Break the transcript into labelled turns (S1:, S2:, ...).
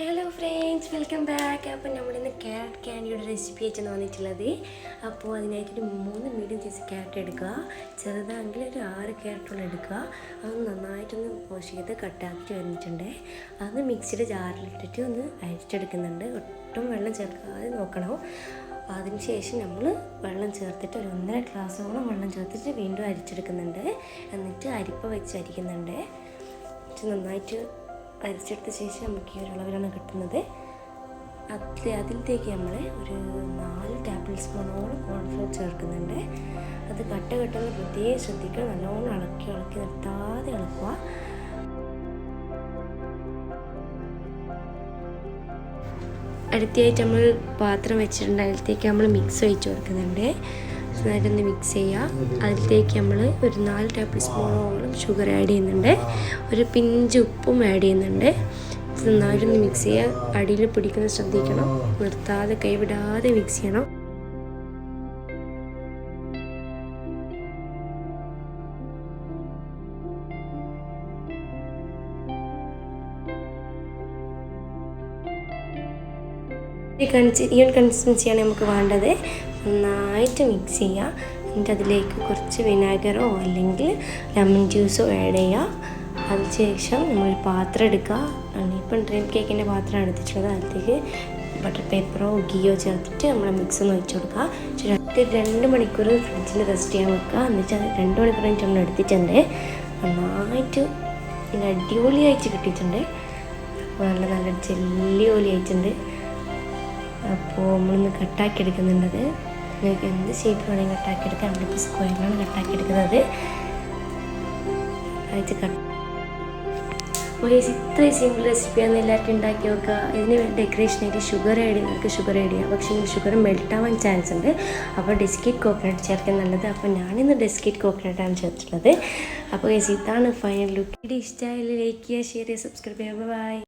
S1: Hello friends welcome back അപ്പോൾ നമ്മളിന്ന് carrot ക്യാൻഡിയുടെ recipe ആയിട്ട് വന്നിട്ടുള്ളത്. അപ്പോൾ അതിനായിട്ട് മൂന്ന് മീഡിയം സൈസ് ക്യാരറ്റ് എടുക്കുക. ചെറുതാണെങ്കിൽ ഒരു ആറ് ക്യാരറ്റോളം എടുക്കുക. അത് നന്നായിട്ടൊന്ന് വാഷ് ചെയ്ത് കട്ടാക്കിയിട്ട് വന്നിട്ടുണ്ട്. അത് മിക്സിയുടെ ജാറിലിട്ടിട്ട് ഒന്ന് അരിച്ചെടുക്കുന്നുണ്ട്. ഒട്ടും വെള്ളം ചേർക്കാതെ നോക്കണം. അതിനുശേഷം നമ്മൾ വെള്ളം ചേർത്തിട്ട് ഒരു ഒന്നര ഗ്ലാസ്സോളം വെള്ളം ചേർത്തിട്ട് വീണ്ടും അരിച്ചെടുക്കുന്നുണ്ട്. എന്നിട്ട് അരിപ്പ വെച്ച് അരിക്കുന്നുണ്ട് നന്നായിട്ട് അരിച്ചെടുത്ത ശേഷം നമുക്ക് ഈ ഒരു അളവിലാണ് കിട്ടുന്നത്. അതിൽ അതിലത്തേക്ക് നമ്മൾ ഒരു നാല് ടേബിൾ സ്പൂണോളം കോൺഫ്ലോർ ചേർക്കുന്നുണ്ട്. അത് കട്ട കെട്ടുന്ന പ്രത്യേകം ശ്രദ്ധിക്കുക. നല്ലോണം ഇളക്കി ഇളക്കി നിർത്താതെ ഇളക്കുക. അടുത്തായിട്ട് നമ്മൾ പാത്രം വെച്ചിട്ടുണ്ട് അതിലത്തേക്ക് നമ്മൾ മിക്സ് ഒഴിച്ച് കൊടുക്കുന്നുണ്ട്. നന്നായിട്ടൊന്ന് മിക്സ് ചെയ്യുക. അതിലേക്ക് നമ്മൾ ഒരു നാല് ടേബിൾ സ്പൂണോളം ഷുഗർ ആഡ് ചെയ്യുന്നുണ്ട്. ഒരു പിഞ്ച് ഉപ്പും ആഡ് ചെയ്യുന്നുണ്ട്. നന്നായിട്ടൊന്ന് മിക്സ് ചെയ്യുക. അടിയിൽ പിടിക്കുന്ന ശ്രദ്ധിക്കണം. നിർത്താതെ കൈവിടാതെ മിക്സ് ചെയ്യണം. ഈ കൺസി ഈ ഒരു കൺസിസ്റ്റൻസിയാണ് നമുക്ക് വേണ്ടത്. നന്നായിട്ട് മിക്സ് ചെയ്യുക. എന്നിട്ട് അതിലേക്ക് കുറച്ച് വിനാഗറോ അല്ലെങ്കിൽ ലെമൺ ജ്യൂസോ ആഡ് ചെയ്യുക. അതിനുശേഷം നമ്മളൊരു പാത്രം എടുക്കുക. ഇപ്പം ഡ്രീം കേക്കിന്റെ പാത്രമാണ് എടുത്തിട്ടുള്ളത്. അതിലേക്ക് ബട്ടർ പേപ്പറോ ഗീയോ ചേർത്തിട്ട് നമ്മൾ മിക്സ് ഒന്ന് വെച്ച് കൊടുക്കുക. രണ്ട് രണ്ട് മണിക്കൂർ ഫ്രിഡ്ജിൽ റെസ്റ്റ് ചെയ്യാൻ വെക്കുക. എന്നുവെച്ചാൽ രണ്ട് മണിക്കൂർ കഴിഞ്ഞിട്ട് നമ്മൾ എടുത്തിട്ടുണ്ട്. നന്നായിട്ട് നല്ല അടിപൊളിയായിട്ട് കിട്ടിയിട്ടുണ്ട്. നല്ല നല്ല ജെല്ലി പോലെ ആയിട്ടുണ്ട്. അപ്പോൾ നമ്മളിന്ന് കട്ടാക്കി എടുക്കുന്നുണ്ടത് നിങ്ങൾക്ക് എന്ത് ഷേപ്പ് വേണമെങ്കിൽ കട്ടാക്കി എടുക്കാം നമ്മളിപ്പോൾ സ്ക്വയറിലാണ് കട്ടാക്കി എടുക്കുന്നത് അയച്ച് കട്ട് അപ്പോൾ ഇത്രയും സിമ്പിൾ റെസിപ്പിയാണ് എല്ലാവർക്കും ഉണ്ടാക്കി നോക്കുക. ഇതിന് ഡെക്കറേഷനായിട്ട് ഷുഗർ ആഡ് നിങ്ങൾക്ക് ഷുഗർ ആഡ് ചെയ്യാം. പക്ഷേ ഷുഗർ മെൽറ്റ് ആവാൻ ചാൻസ് ഉണ്ട്. അപ്പോൾ ഡെസ്കിറ്റ് കോക്കനട്ട് ചേർക്കാൻ നല്ലത്. അപ്പോൾ ഞാനിന്ന് ഡെസ്കിറ്റ് കോക്കനട്ടാണ് ചേർത്തിട്ടുള്ളത്. അപ്പോൾ ഇതാണ് ഫൈനൽ ലുക്ക് ഇത് ഇഷ്ടമായാലും ലൈക്ക് ചെയ്യുക ഷെയർ ചെയ്യുക സബ്സ്ക്രൈബ് ചെയ്യുക. ബൈ